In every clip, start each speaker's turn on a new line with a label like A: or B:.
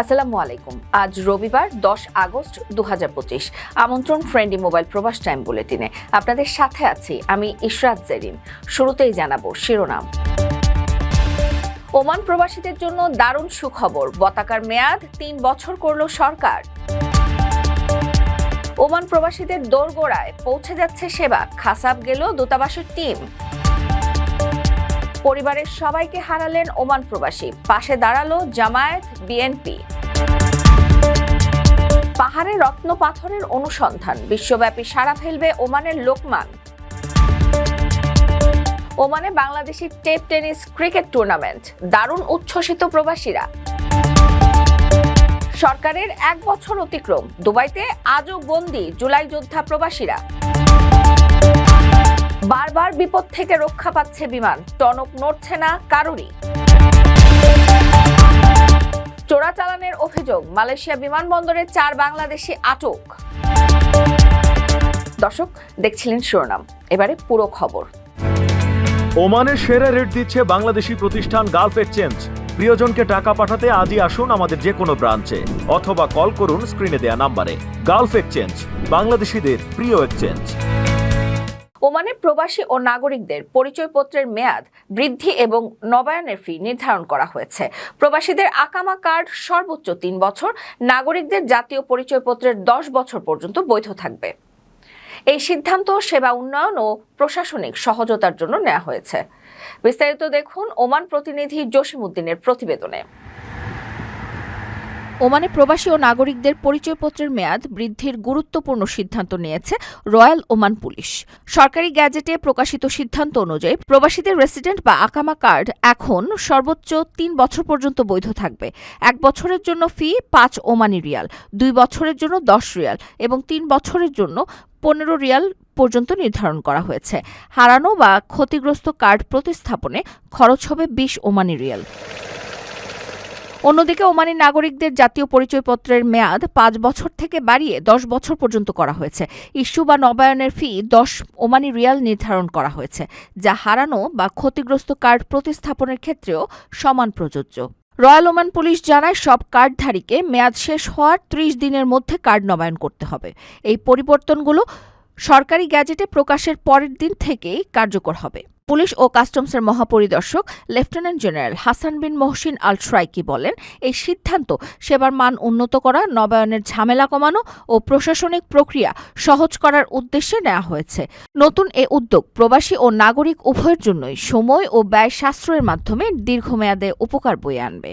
A: আসসালামু আলাইকুম। আজ রবিবার, দশ আগস্ট দুহাজার পঁচিশ। আমন্ত্রণ ফ্রেন্ডলি মোবাইল প্রবাস টাইম বুলেটিনে। আপনাদের সাথে আছি আমি ইশরাত জেরিন। শুরুতেই জানাব শিরোনাম। ওমান প্রবাসীদের জন্য দারুণ সুখবর। বতাকার মেয়াদ, তিন বছর করল সরকার। ওমান প্রবাসীদের দোরগোড়ায় পৌঁছে যাচ্ছে সেবা। খাসাব গেল দূতাবাসের টিম। পরিবারের সবাইকে হারালেন ওমান প্রবাসী। পাশে দাঁড়াল জামায়াত, বিএনপি। পাহাড়ে রত্ন পাথরের অনুসন্ধান। বিশ্বব্যাপী সারা ফেলবে ওমানের লোকমান। ওমানে Bangladeshi tape tennis cricket tournament. দারুণ উচ্ছ্বসিত প্রবাসীরা। সরকারের এক বছর অতিক্রম। দুবাইতে আজও বন্দি জুলাই যোদ্ধা প্রবাসীরা। বারবার বিপদ থেকে রক্ষা পাচ্ছে বিমান। টনক নড়ছে না, কারুরই। চোরাচালানের অভিযোগ, মালয়েশিয়া বিমানবন্দরে চার বাংলাদেশি আটক। দর্শক, দেখছিলেন শিরোনাম। এবারে পুরো খবর।
B: ওমানের সেরা রেট দিচ্ছে বাংলাদেশি প্রতিষ্ঠান গালফ এক্সচেঞ্জ। প্রিয়জনকে টাকা পাঠাতে আজই আসুন আমাদের যে কোনো ব্রাঞ্চে, অথবা কল করুন স্ক্রিনে দেয়া নাম্বারে। গালফ এক্সচেঞ্জ, বাংলাদেশিদের প্রিয় এক্সচেঞ্জ।
A: ওমানে প্রবাসী ও নাগরিকদের পরিচয়পত্রের মেয়াদ বৃদ্ধি এবং নবায়নের ফি নির্ধারণ করা হয়েছে। প্রবাসীদের আকামা কার্ড সর্বোচ্চ তিন বছর, নাগরিকদের জাতীয় পরিচয়পত্রের দশ বছর পর্যন্ত বৈধ থাকবে। এই সিদ্ধান্ত সেবা উন্নয়ন ও প্রশাসনিক সহজতার জন্য নেওয়া হয়েছে। বিস্তারিত দেখুন ওমান প্রতিনিধি জসিম উদ্দিনের প্রতিবেদনে। ওমানে প্রবাসী ও নাগরিকদের পরিচয়পত্রের মেয়াদ বৃদ্ধির গুরুত্বপূর্ণ সিদ্ধান্ত নিয়েছে রয়্যাল ওমান পুলিশ। সরকারি গ্যাজেটে প্রকাশিত সিদ্ধান্ত অনুযায়ী প্রবাসীদের রেসিডেন্ট বা আকামা কার্ড এখন সর্বোচ্চ তিন বছর পর্যন্ত বৈধ থাকবে। এক বছরের জন্য ফি পাঁচ ওমানি রিয়াল, দুই বছরের জন্য দশ রিয়াল এবং তিন বছরের জন্য পনেরো রিয়াল পর্যন্ত নির্ধারণ করা হয়েছে। হারানো বা ক্ষতিগ্রস্ত কার্ড প্রতিস্থাপনে খরচ হবে বিশ ওমানি রিয়াল। অন্যদিকে ওমানি নাগরিকদের জাতীয় পরিচয়পত্রের মেয়াদ পাঁচ বছর থেকে বাড়িয়ে দশ বছর পর্যন্ত করা হয়েছে। ইস্যু বা নবায়নের ফি দশ ওমানি রিয়াল নির্ধারণ করা হয়েছে, যা হারানো বা ক্ষতিগ্রস্ত কার্ড প্রতিস্থাপনের ক্ষেত্রেও সমান প্রযোজ্য। রয়্যাল ওমান পুলিশ জানায়, সব কার্ডধারীকে মেয়াদ শেষ হওয়ার ত্রিশ দিনের মধ্যে কার্ড নবায়ন করতে হবে। এই পরিবর্তনগুলো সরকারি গ্যাজেটে প্রকাশের পরের দিন থেকেই কার্যকর হবে। পুলিশ ও কাস্টমসের মহাপরিদর্শক lieutenant general Hassan bin Mohsin Al ট্রাইকি বলেন, এই সিদ্ধান্ত সেবার মান উন্নত করা, নবায়নের ঝামেলা কমানো ও প্রশাসনিক প্রক্রিয়া সহজ করার উদ্দেশ্যে নেওয়া হয়েছে। নতুন এ উদ্যোগ প্রবাসী ও নাগরিক উভয়ের জন্যই সময় ও ব্যয় সাশ্রয়ের মাধ্যমে দীর্ঘমেয়াদে উপকার বয়ে আনবে।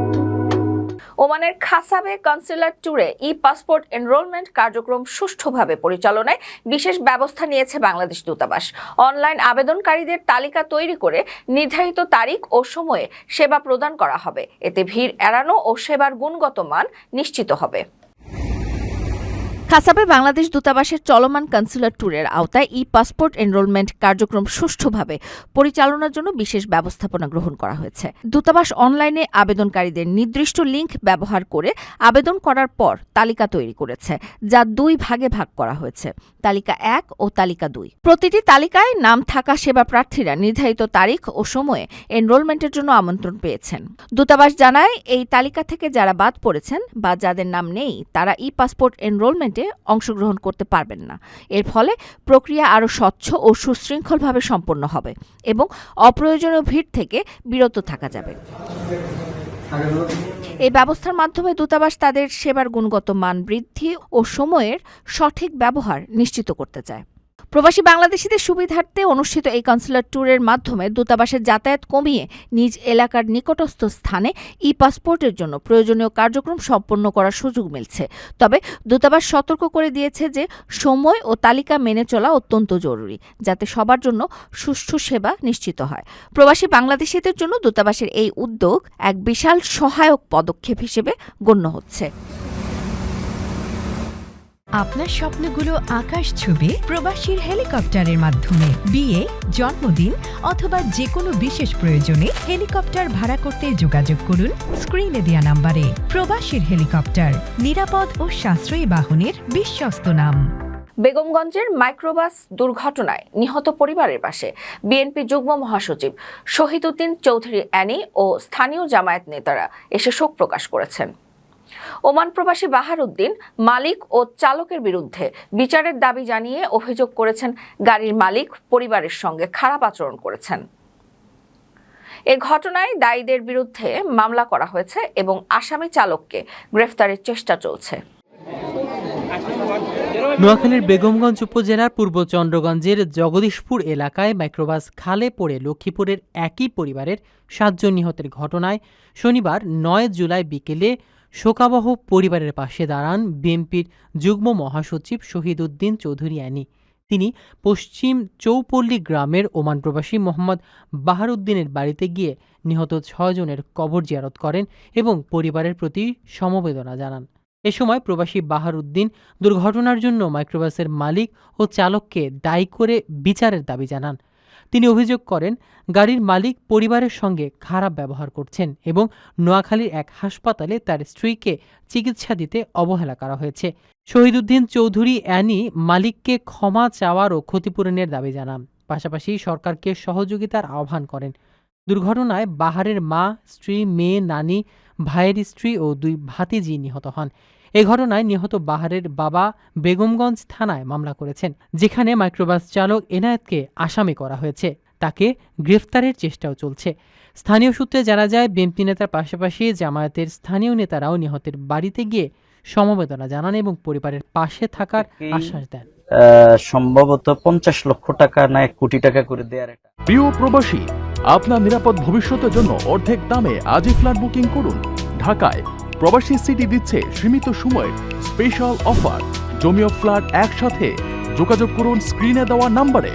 A: ওমানের খাসাবে কনসুলার ট্যুরে ই পাসপোর্ট এনরোলমেন্ট কার্যক্রম সুষ্ঠুভাবে পরিচালনায় বিশেষ ব্যবস্থা নিয়েছে বাংলাদেশ দূতাবাস। অনলাইন আবেদনকারীদের তালিকা তৈরি করে নির্ধারিত তারিখ ও সময়ে সেবা প্রদান করা হবে। এতে ভিড় এড়ানো ও সেবার গুণগত মান নিশ্চিত হবে। খাসাবে বাংলাদেশ দূতাবাসের চলমান কনসুলার ট্যুরের আওতায় ই পাসপোর্ট এনরোলমেন্ট কার্যক্রম সুষ্ঠুভাবে পরিচালনার জন্য বিশেষ ব্যবস্থাপনা গ্রহণ করা হয়েছে। দূতাবাস অনলাইনে আবেদনকারীদের নির্দিষ্ট লিঙ্ক ব্যবহার করে আবেদন করার পর তালিকা তৈরি করেছে, যা দুই ভাগে ভাগ করা হয়েছে, তালিকা এক ও তালিকা দুই। প্রতিটি তালিকায় নাম থাকা সেবা প্রার্থীরা নির্ধারিত তারিখ ও সময়ে এনরোলমেন্টের জন্য আমন্ত্রণ পেয়েছেন। দূতাবাস জানায়, এই তালিকা থেকে যারা বাদ পড়েছেন বা যাদের নাম নেই, তারা ই পাসপোর্ট এনরোলমেন্টে অংশগ্রহণ করতে পারবেন না। এর ফলে প্রক্রিয়া আরও স্বচ্ছ ও সুশৃঙ্খলভাবে সম্পন্ন হবে এবং অপ্রয়োজনীয় ভিড় থেকে বিরত থাকা যাবে। এই ব্যবস্থার মাধ্যমে দূতাবাস তাদের সেবার গুণগত মান বৃদ্ধি ও সময়ের সঠিক ব্যবহার নিশ্চিত করতে চায়। প্রবাসী বাংলাদেশিদের সুবিধার্থে অনুষ্ঠিত এই কনসুলার ট্যুরের মাধ্যমে দূতাবাসের যাতায়াত কমিয়ে নিজ এলাকার নিকটস্থ স্থানে ই পাসপোর্টের জন্য প্রয়োজনীয় কার্যক্রম সম্পন্ন করার সুযোগ মিলছে। তবে দূতাবাস সতর্ক করে দিয়েছে যে সময় ও তালিকা মেনে চলা অত্যন্ত জরুরি, যাতে সবার জন্য সুষ্ঠু সেবা নিশ্চিত হয়। প্রবাসী বাংলাদেশিদের জন্য দূতাবাসের এই উদ্যোগ এক বিশাল সহায়ক পদক্ষেপ হিসেবে গণ্য হচ্ছে।
C: আপনার স্বপ্নগুলো আকাশ ছুবে প্রবাসীর হেলিকপ্টারের মাধ্যমে। বিয়ে, জন্মদিন অথবা যে কোনো বিশেষ প্রয়োজনে হেলিকপ্টার ভাড়া করতে যোগাযোগ করুন স্ক্রিনে দেয়া নাম্বারে। প্রবাসীর হেলিকপ্টার, নিরাপদ ও সাশ্রয়ী বাহনের বিশ্বস্ত নাম।
A: বেগমগঞ্জের মাইক্রোবাস দুর্ঘটনায় নিহত পরিবারের পাশে বিএনপি যুগ্ম মহাসচিব শহীদুদ্দিন চৌধুরী অ্যানি ও স্থানীয় জামায়াত নেতারা এসে শোক প্রকাশ করেছেন। ওমান প্রবাসী বাহারুদ্দিন মালিক ও চালকের বিরুদ্ধে বিচারের দাবি জানিয়ে অভিযোগ করেছেন গাড়ির মালিক পরিবারের সঙ্গে খারাপ আচরণ করেছেন। এ ঘটনায় দায়ীদের বিরুদ্ধে মামলা করা হয়েছে এবং আসামি চালককে গ্রেফতারের চেষ্টা চলছে।
D: নোয়াখালীর বেগমগঞ্জ উপজেলার পূর্ব চন্দ্রগঞ্জের জগদীশপুর এলাকায় মাইক্রোবাস খালে পড়ে লক্ষ্মীপুরের একই পরিবারের সাতজন নিহতের ঘটনায় শনিবার নয় জুলাই বিকেলে শোকাবহ পরিবারের পাশে দাঁড়ান বিএনপির যুগ্ম মহাসচিব শহীদ উদ্দিন চৌধুরী অ্যানি। তিনি পশ্চিম চৌপল্লী গ্রামের ওমান প্রবাসী মোহাম্মদ বাহারুদ্দিনের বাড়িতে গিয়ে নিহত ছয়জনের কবর জিয়ারত করেন এবং পরিবারের প্রতি সমবেদনা জানান। এ সময় প্রবাসী বাহারুদ্দিন দুর্ঘটনার জন্য মাইক্রোবাসের মালিক ও চালককে দায়ী করে বিচারের দাবি জানান। তিনি অভিযোগ করেন, গাড়ির মালিক পরিবারের সঙ্গে খারাপ ব্যবহার করছেন এবং নোয়াখালীর এক হাসপাতালে তার স্ত্রীকে চিকিৎসা দিতে অবহেলা করা হয়েছে। শহীদুদ্দিন চৌধুরী অ্যানি মালিককে ক্ষমা চাওয়ার ও ক্ষতিপূরণের দাবি জানান। পাশাপাশি সরকারকে সহযোগিতার আহ্বান করেন। দুর্ঘটনায় বাহারের মা, স্ত্রী, মেয়ে, নানি, ভাইয়ের স্ত্রী ও দুই ভাতিজি নিহত হন। এ ঘটনায় নিহত বাহারের বাবা বেগমগঞ্জ থানায় মামলা করেছেন যেখানে মাইক্রোবাস চালক এনায়েতকে আসামি করা হয়েছে। তাকে গ্রেফতারের চেষ্টাও চলছে। স্থানীয় সূত্রে জানা যায় বিএনপি নেতার পাশাপাশি জামায়াতের স্থানীয় নেতারাও নিহতের বাড়িতে গিয়ে সমবেদনা জানান এবং পরিবারের পাশে থাকার আশ্বাস দেন।
E: আহ, সম্ভবত পঞ্চাশ লক্ষ টাকা না এক কোটি টাকা করে দেওয়ার একটা।
F: প্রিয় প্রবাসী আপনার নিরাপদ ভবিষ্যতের জন্য অর্ধেক দামে আজই ফ্ল্যাট বুকিং করুন। ঢাকায় প্রবাসী সিটি দিচ্ছে সীমিত সময়ের স্পেশাল অফার জমিও ফ্ল্যাট একসাথে যোগাযোগ করুন স্ক্রিনে দেওয়া নাম্বারে।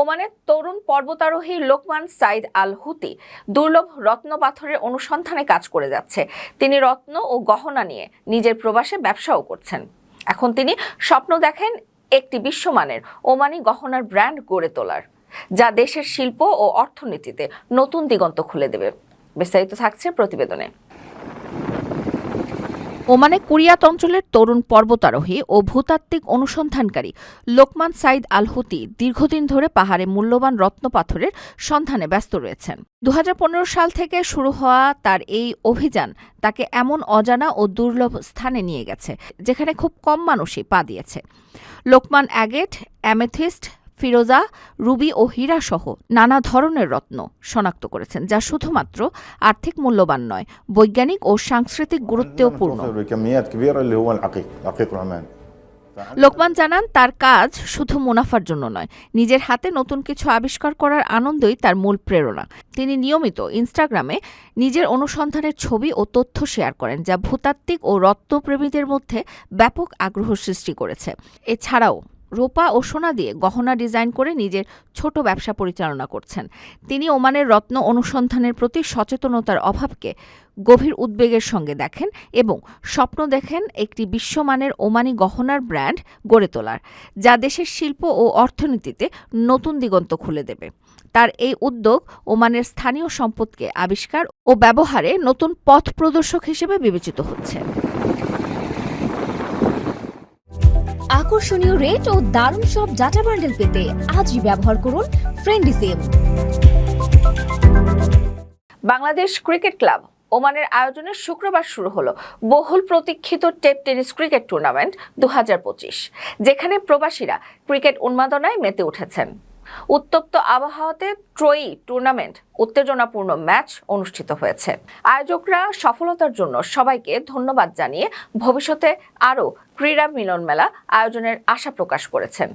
A: ওমানের তরুণ পর্বতারোহী লোকমান সাইদ আল হুতি দুর্লভ রত্ন পাথরের অনুসন্ধানে কাজ করে যাচ্ছে। তিনি রত্ন ও গহনা নিয়ে নিজের প্রবাসে ব্যবসাও করছেন। এখন তিনি স্বপ্ন দেখেন একটি বিশ্বমানের ওমানি গহনার ব্র্যান্ড গড়ে তোলার, যা দেশের শিল্প ও অর্থনীতিতে নতুন দিগন্ত খুলে দেবে। বিস্তারিত থাকছে প্রতিবেদনে। ওমানে কুরিয়াত অঞ্চলের তরুণ পর্বতারোহী ও ভূতাত্ত্বিক অনুসন্ধানকারী লোকমান সাইদ আল হুতি দীর্ঘদিন ধরে পাহাড়ে মূল্যবান রত্নপাথরের সন্ধানে ব্যস্ত রয়েছেন। দু হাজার পনেরো সাল থেকে শুরু হওয়া তার এই অভিযান তাকে এমন অজানা ও দুর্লভ স্থানে নিয়ে গেছে, যেখানে খুব কম মানুষই পা দিয়েছে। লোকমান অ্যাগেট, অ্যামেথিস্ট ফিরোজা রুবি ও হীরা সহ নানা ধরনের রত্ন শনাক্ত করেছেন যা শুধুমাত্র আর্থিক মূল্যবান নয় বৈজ্ঞানিক ও সাংস্কৃতিক গুরুত্বেও পূর্ণ লোকমান জানান তার কাজ শুধু মুনাফার জন্য নয় নিজের হাতে নতুন কিছু আবিষ্কার করার আনন্দই তার মূল প্রেরণা তিনি নিয়মিত ইনস্টাগ্রামে নিজের অনুসন্ধানের ছবি ও তথ্য শেয়ার করেন যা ভূতাত্ত্বিক ও রত্নপ্রেমীদের মধ্যে ব্যাপক আগ্রহ সৃষ্টি করেছে এছাড়াও রূপা ও সোনা দিয়ে গহনা ডিজাইন করে নিজের ছোট ব্যবসা পরিচালনা করছেন। তিনি ওমানের রত্ন অনুসন্ধানের প্রতি সচেতনতার অভাবকে গভীর উদ্বেগের সঙ্গে দেখেন এবং স্বপ্ন দেখেন একটি বিশ্বমানের ওমানি গহনার ব্র্যান্ড গড়ে তোলার, যা দেশের শিল্প ও অর্থনীতিতে নতুন দিগন্ত খুলে দেবে। তার এই উদ্যোগ ওমানের স্থানীয় সম্পদকে আবিষ্কার ও ব্যবহারে নতুন পথ প্রদর্শক হিসেবে বিবেচিত হচ্ছে।
G: আকর্ষণীয় রেট ও দারুণ সব ডাটা বান্ডেল পেতে আজই ব্যবহার করুন friendly SIM
A: Bangladesh cricket club ওমানের আয়োজনে শুক্রবার শুরু হলো বহুল প্রতীক্ষিত টেপ টেনিস ক্রিকেট টুর্নামেন্ট দু হাজার পঁচিশ, যেখানে প্রবাসীরা ক্রিকেট উন্মাদনায় মেতে উঠেছেন। উত্তপ্ত আবহাওয়াতে ট্রয়ি টুর্নামেন্ট উত্তেজনাপূর্ণ ম্যাচ অনুষ্ঠিত হয়েছে। আয়োজকরা সফলতার জন্য সবাইকে ধন্যবাদ জানিয়ে ভবিষ্যতে আরও ক্রীড়া মিলন মেলা আয়োজনের আশা প্রকাশ করেছেন।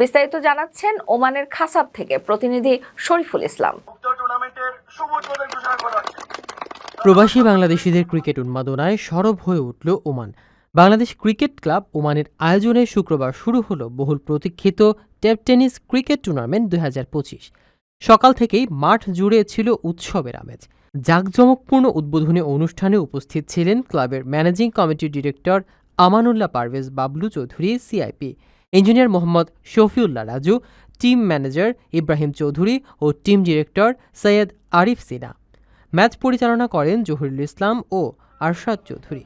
A: বিস্তারিত জানাচ্ছেন ওমানের খাসাব থেকে প্রতিনিধি শরীফুল ইসলাম।
D: প্রবাসী বাংলাদেশিদের ক্রিকেট উন্মাদনায় সরব হয়ে উঠল ওমান। বাংলাদেশ ক্রিকেট ক্লাব ওমানের আয়োজনে শুক্রবার শুরু হলো বহুল প্রতীক্ষিত টেপ টেনিস ক্রিকেট টুর্নামেন্ট দু হাজার পঁচিশ। সকাল থেকেই মাঠ জুড়ে ছিল উৎসবের আমেজ। জাঁকজমকপূর্ণ উদ্বোধনী অনুষ্ঠানে উপস্থিত ছিলেন ক্লাবের ম্যানেজিং কমিটির director Amanullah Parvez Bablu Chowdhury CIP engineer Mohammad Shafiullah Raju, team manager Ibrahim Chowdhury ও team director Syed Arif Sina. Match পরিচালনা করেন জহিরুল ইসলাম ও আরশাদ চৌধুরী।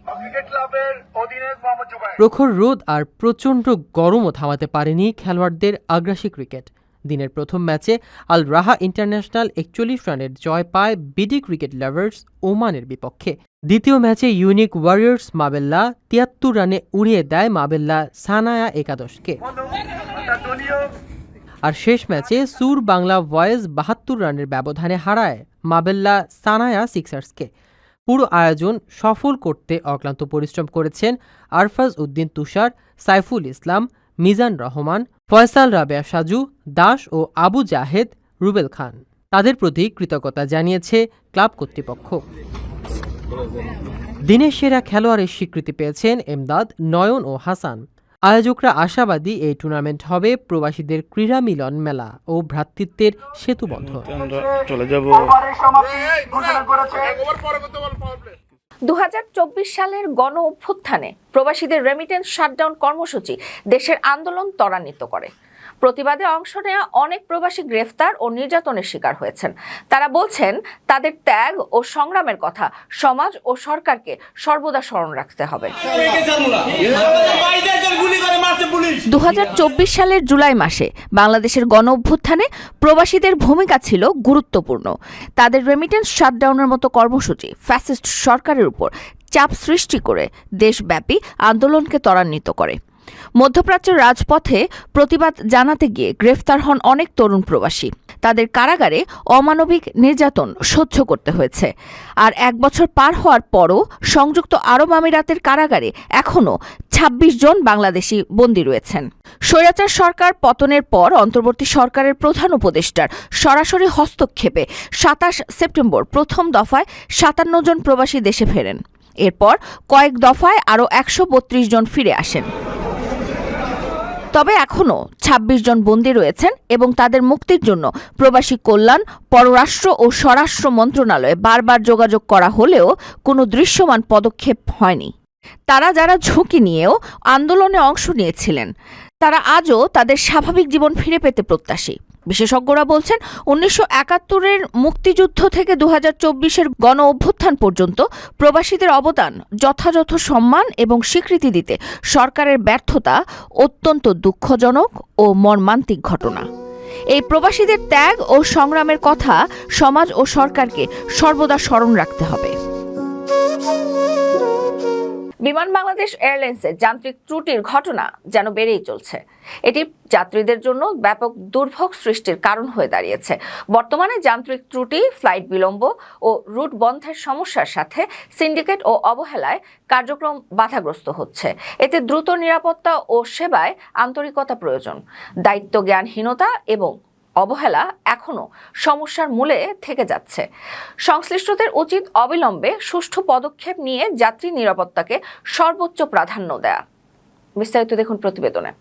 D: প্রখর রোদ আর প্রচণ্ড গরমও থামাতে পারেনি খেলোয়াড়দের আগ্রাসী ক্রিকেট। দিনের প্রথম ম্যাচে আল রাহা ইন্টারন্যাশনাল একচল্লিশ রানের জয় পায় বিডি ক্রিকেট লাভার্স ওমানের বিপক্ষে। দ্বিতীয় ম্যাচে ইউনিক ওয়ারিয়র্স মাবেল্লা তিয়াত্তর রানে উড়িয়ে দেয় মাবেল্লা সানায়া একাদশকে। আর শেষ ম্যাচে সুর বাংলা ভয়েস বাহাত্তর রানের ব্যবধানে হারায় মাবেল্লা সানায়া সিক্সার্সকে। পুরো আয়োজন সফল করতে অক্লান্ত পরিশ্রম করেছেন আরফাজ উদ্দিন তুষার, সাইফুল ইসলাম, মিজান রহমান, ফয়সাল রাবেয়া সাজু, দাস ও আবু জাহেদ, রুবেল খান। তাদের প্রতি কৃতজ্ঞতা জানিয়েছে ক্লাব কর্তৃপক্ষ। দিনের সেরা খেলোয়াড়ের স্বীকৃতি পেয়েছেন এমদাদ, নয়ন ও হাসান। আয়োজকরা আশাবাদী এই টুর্নামেন্ট হবে প্রবাসীদের ক্রীড়া মিলন মেলা ও ভ্রাতৃত্বের সেতুবন্ধন
H: চলে যাব।
A: দু হাজার চব্বিশ সালের গণ অভ্যুত্থানে প্রবাসীদের রেমিটেন্স শাটডাউন কর্মসূচি দেশের আন্দোলন ত্বরান্বিত করে। প্রতিবাদে অংশ নেওয়া অনেক প্রবাসী গ্রেফতার ও নির্যাতনের শিকার হয়েছেন। তারা বলছেন, তাদের ত্যাগ ও সংগ্রামের কথা সমাজ ও সরকারকে সর্বদা স্মরণ রাখতে হবে। দু হাজার চব্বিশ সালের জুলাই মাসে বাংলাদেশের গণ অভ্যুত্থানে প্রবাসীদের ভূমিকা ছিল গুরুত্বপূর্ণ। তাদের রেমিটেন্স শাটডাউনের মতো কর্মসূচি ফ্যাসিস্ট সরকারের উপর চাপ সৃষ্টি করে দেশব্যাপী আন্দোলনকে ত্বরান্বিত করে। মধ্যপ্রাচ্যের রাজপথে প্রতিবাদ জানাতে গিয়ে গ্রেফতার হন অনেক তরুণ প্রবাসী। তাদের কারাগারে অমানবিক নির্যাতন সহ্য করতে হয়েছে। আর এক বছর পার হওয়ার পরও সংযুক্ত আরব আমিরাতের কারাগারে এখনও ২৬ জন বাংলাদেশি বন্দী রয়েছেন। স্বৈরাচার সরকার পতনের পর অন্তর্বর্তী সরকারের প্রধান উপদেষ্টার সরাসরি হস্তক্ষেপে সাতাশ সেপ্টেম্বর প্রথম দফায় সাতান্ন জন প্রবাসী দেশে ফেরেন। এরপর কয়েক দফায় আরও একশো বত্রিশ জন ফিরে আসেন। তবে এখনও ২৬ জন বন্দী রয়েছেন এবং তাদের মুক্তির জন্য প্রবাসী কল্যাণ, পররাষ্ট্র ও স্বরাষ্ট্র মন্ত্রণালয়ে বারবার যোগাযোগ করা হলেও কোনো দৃশ্যমান পদক্ষেপ হয়নি। তারা যারা ঝুঁকি নিয়েও আন্দোলনে অংশ নিয়েছিলেন, তারা আজও তাদের স্বাভাবিক জীবন ফিরে পেতে প্রত্যাশী। বিশেষজ্ঞরা বলছেন উনিশশো একাত্তরের মুক্তিযুদ্ধ থেকে দু হাজার চব্বিশের গণ অভ্যুত্থান পর্যন্ত প্রবাসীদের অবদান, যথাযথ সম্মান এবং স্বীকৃতি দিতে সরকারের ব্যর্থতা অত্যন্ত দুঃখজনক ও মর্মান্তিক ঘটনা। এই প্রবাসীদের ত্যাগ ও সংগ্রামের কথা সমাজ ও সরকারকে সর্বদা স্মরণ রাখতে হবে। বিমান বাংলাদেশ এয়ারলাইন্সের যান্ত্রিক ত্রুটির ঘটনা যেন বেড়েই চলছে। এটি যাত্রীদের জন্য ব্যাপক দুর্ভোগ সৃষ্টির কারণ হয়ে দাঁড়িয়েছে। বর্তমানে যান্ত্রিক ত্রুটি, ফ্লাইট বিলম্ব ও রুট বন্ধের সমস্যার সাথে সিন্ডিকেট ও অবহেলায় কার্যক্রম বাধাগ্রস্ত হচ্ছে। এতে দ্রুত নিরাপত্তা ও সেবায় আন্তরিকতা প্রয়োজন। দায়িত্ব জ্ঞানহীনতা এবং অবহেলা এখনও সমস্যার মূলে থেকে যাচ্ছে। সংশ্লিষ্টদের উচিত অবিলম্বে সুষ্ঠু পদক্ষেপ নিয়ে যাত্রী নিরাপত্তাকে সর্বোচ্চ প্রাধান্য দেয়া। বিস্তারিত দেখুন প্রতিবেদনে।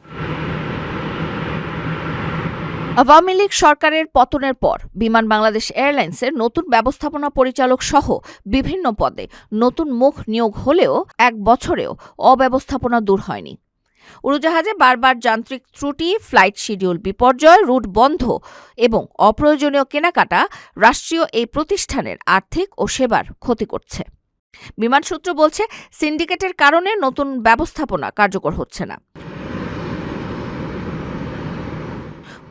A: আওয়ামী লীগ সরকারের পতনের পর বিমান বাংলাদেশ এয়ারলাইন্সের নতুন ব্যবস্থাপনা পরিচালক সহ বিভিন্ন পদে নতুন মুখ নিয়োগ হলেও এক বছরেও অব্যবস্থাপনা দূর হয়নি। উড়োজাহাজে বারবার যান্ত্রিক ত্রুটি, ফ্লাইট শিডিউল বিপর্যয়, রুট বন্ধ এবং অপ্রয়োজনীয় কেনাকাটা রাষ্ট্রীয় এই প্রতিষ্ঠানের আর্থিক ও সেবার ক্ষতি করছে। বিমান সূত্র বলছে, সিন্ডিকেটের কারণে নতুন ব্যবস্থাপনা কার্যকর হচ্ছে না।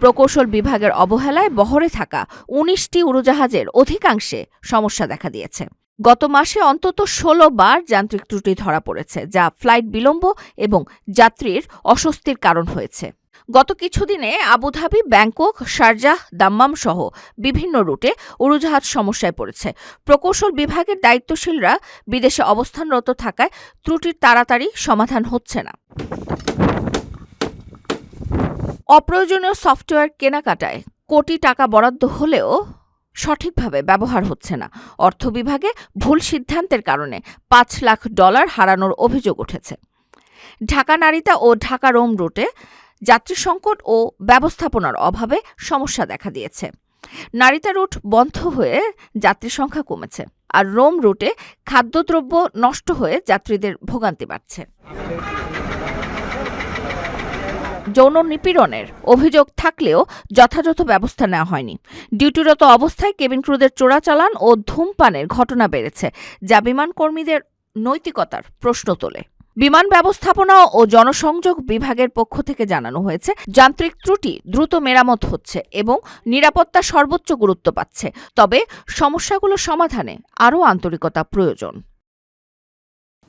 A: প্রকৌশল বিভাগের অবহেলায় বহরে থাকা উনিশটি উড়োজাহাজের অধিকাংশে সমস্যা দেখা দিয়েছে। গত মাসে অন্তত ষোলো বার যান্ত্রিক ত্রুটি ধরা পড়েছে, যা ফ্লাইট বিলম্ব এবং যাত্রীর অস্বস্তির কারণ হয়েছে। গত কিছুদিনে Abu Dhabi, Bangkok, Sharjah, Dammam সহ বিভিন্ন রুটে উড়োজাহাজ সমস্যায় পড়েছে। প্রকৌশল বিভাগের দায়িত্বশীলরা বিদেশে অবস্থানরত থাকায় ত্রুটির তাড়াতাড়ি সমাধান হচ্ছে না। অপ্রয়োজনীয় সফটওয়্যার কেনাকাটায় কোটি টাকা বরাদ্দ হলেও সঠিকভাবে ব্যবহার হচ্ছে না। অর্থ বিভাগে ভুল সিদ্ধান্তের কারণে পাঁচ লাখ ডলার হারানোর অভিযোগ উঠেছে। ঢাকা নারিতা ও ঢাকা রোম রুটে যাত্রী সংকট ও ব্যবস্থাপনার অভাবে সমস্যা দেখা দিয়েছে। নারিতা রুট বন্ধ হয়ে যাত্রী সংখ্যা কমেছে আর রোম রুটে খাদ্যদ্রব্য নষ্ট হয়ে যাত্রীদের ভোগান্তি বাড়ছে। যৌন নিপীড়নের অভিযোগ থাকলেও যথাযথ ব্যবস্থা নেওয়া হয়নি। ডিউটিরত অবস্থায় কেবিন ক্রুদের চোরাচালান ও ধূমপানের ঘটনা বেড়েছে, যা বিমান কর্মীদের নৈতিকতার প্রশ্ন তোলে। বিমান ব্যবস্থাপনা ও জনসংযোগ বিভাগের পক্ষ থেকে জানানো হয়েছে, যান্ত্রিক ত্রুটি দ্রুত মেরামত হচ্ছে এবং নিরাপত্তা সর্বোচ্চ গুরুত্ব পাচ্ছে, তবে সমস্যাগুলো সমাধানে আরও আন্তরিকতা প্রয়োজন।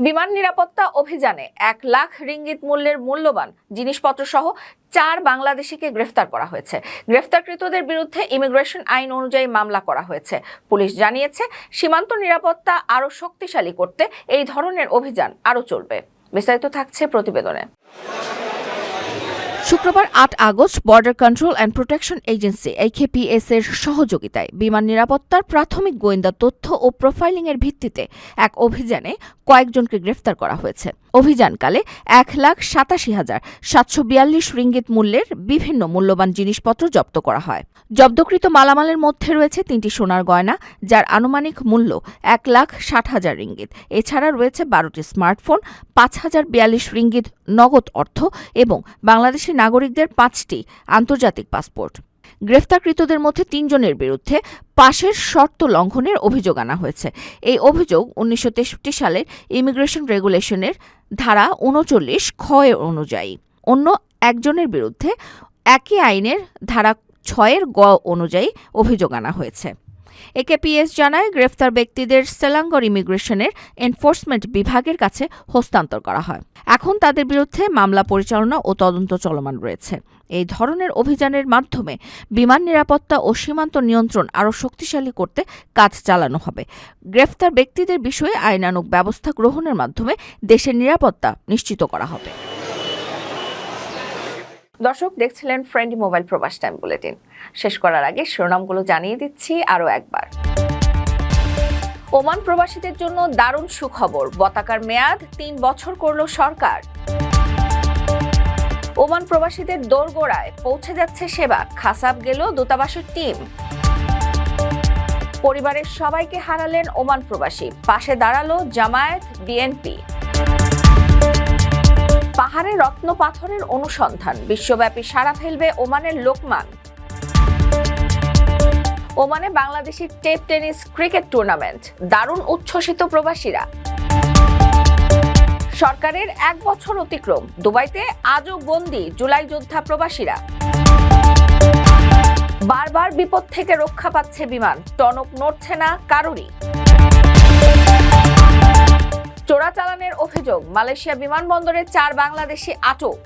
A: বিমান নিরাপত্তা অভিযানে এক লাখ রিঙ্গিত মূল্যের মূল্যবান জিনিসপত্র সহ চার বাংলাদেশিকে গ্রেফতার করা হয়েছে। গ্রেফতারকৃতদের বিরুদ্ধে ইমিগ্রেশন আইন অনুযায়ী মামলা করা হয়েছে। পুলিশ জানিয়েছে, সীমান্ত নিরাপত্তা আরও শক্তিশালী করতে এই ধরনের অভিযান আরও চলবে। বিস্তারিত থাকছে প্রতিবেদনে। শুক্রবার আট August border control and protection agency এইকেপিএস এর সহযোগিতায় বিমান নিরাপত্তার প্রাথমিক গোয়েন্দা তথ্য ও প্রোফাইলিং এর ভিত্তিতে এক অভিযানে কয়েকজনকে গ্রেফতার করা হয়েছে। অভিযানকালে এক লাখ সাতাশি হাজার সাতশো বিয়াল্লিশ রিঙ্গিত মূল্যের বিভিন্ন মূল্যবান জিনিসপত্র জব্দ করা হয়। জব্দকৃত মালামালের মধ্যে রয়েছে তিনটি সোনার গয়না, যার আনুমানিক মূল্য এক লাখ ষাট হাজার রিঙ্গিত। এছাড়া রয়েছে বারোটি স্মার্টফোন, পাঁচ হাজার বিয়াল্লিশ রিঙ্গিত নগদ অর্থ এবং বাংলাদেশি নাগরিকদের পাঁচটি আন্তর্জাতিক পাসপোর্ট। গ্রেফতারকৃতদের মধ্যে তিনজনের বিরুদ্ধে পাশের শর্ত লঙ্ঘনের অভিযোগ আনা হয়েছে। এই অভিযোগ উনিশশো তেষট্টি সালের ইমিগ্রেশন রেগুলেশনের ধারা উনচল্লিশ ক্ষয় অনুযায়ী। অন্য একজনের বিরুদ্ধে একই আইনের ধারা ছয়ের গ অনুযায়ী অভিযোগ আনা হয়েছে। একেপিএস জানায়, গ্রেফতার ব্যক্তিদের সেলাঙ্গর ইমিগ্রেশনের এনফোর্সমেন্ট বিভাগের কাছে হস্তান্তর করা হয়। এখন তাদের বিরুদ্ধে মামলা পরিচালনা ও তদন্ত চলমান রয়েছে। এই ধরনের অভিযানের মাধ্যমে বিমান নিরাপত্তা ও সীমান্ত নিয়ন্ত্রণ আরও শক্তিশালী করতে কাজ চালানো হবে। গ্রেফতার ব্যক্তিদের বিষয়ে আইনানুগ ব্যবস্থা গ্রহণের মাধ্যমে দেশের নিরাপত্তা নিশ্চিত করা হবে। দর্শক, দেখছিলেন friendly mobile Probash time bulletin শেষ করার আগে শিরোনামগুলো জানিয়ে দিচ্ছি আরও একবার। ওমান প্রবাসীদের জন্য দারুণ সুখবর। বতাকার মেয়াদ, তিন বছর করল সরকার। ওমান প্রবাসীদের দোরগোড়ায় পৌঁছে যাচ্ছে সেবা। খাসাব গেল দূতাবাসের টিম। পরিবারের সবাইকে হারালেন ওমান প্রবাসী। পাশে দাঁড়াল জামায়াত, বিএনপি। পাহাড়ে রত্ন পাথরের অনুসন্ধান। বিশ্বব্যাপী সারা ফেলবে ওমানের লোকমান। ওমানে Bangladeshi tape tennis cricket tournament. দারুণ উচ্ছ্বসিত প্রবাসীরা। সরকারের এক বছর অতিক্রম। দুবাইতে আজও বন্দি জুলাই যোদ্ধা প্রবাসীরা। বারবার বিপদ থেকে রক্ষা পাচ্ছে বিমান। টনক নড়ছে না কারোরই। চোরাচালানের অভিযোগ, মালয়েশিয়া বিমানবন্দরে চার বাংলাদেশি আটক।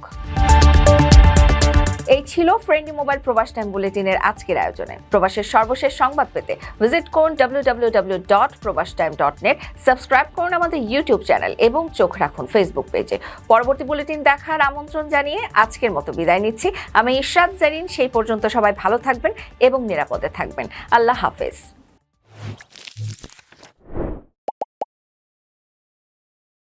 A: এই ছিল ফ্রেন্ডলি মোবাইল প্রবাস টাইম বুলেটিনের আজকের আয়োজনে। প্রবাসের সর্বশেষ সংবাদ পেতে ভিজিট করুন W dot Probash time subscribe করুন আমাদের ইউটিউব চ্যানেল এবং চোখ রাখুন ফেসবুক পেজে পরবর্তী বুলেটিন দেখার আমন্ত্রণ জানিয়ে আজকের মতো বিদায় নিচ্ছি। আমি ইশরাত জারিন, সেই পর্যন্ত সবাই ভালো থাকবেন এবং নিরাপদে থাকবেন। আল্লাহ হাফেজ।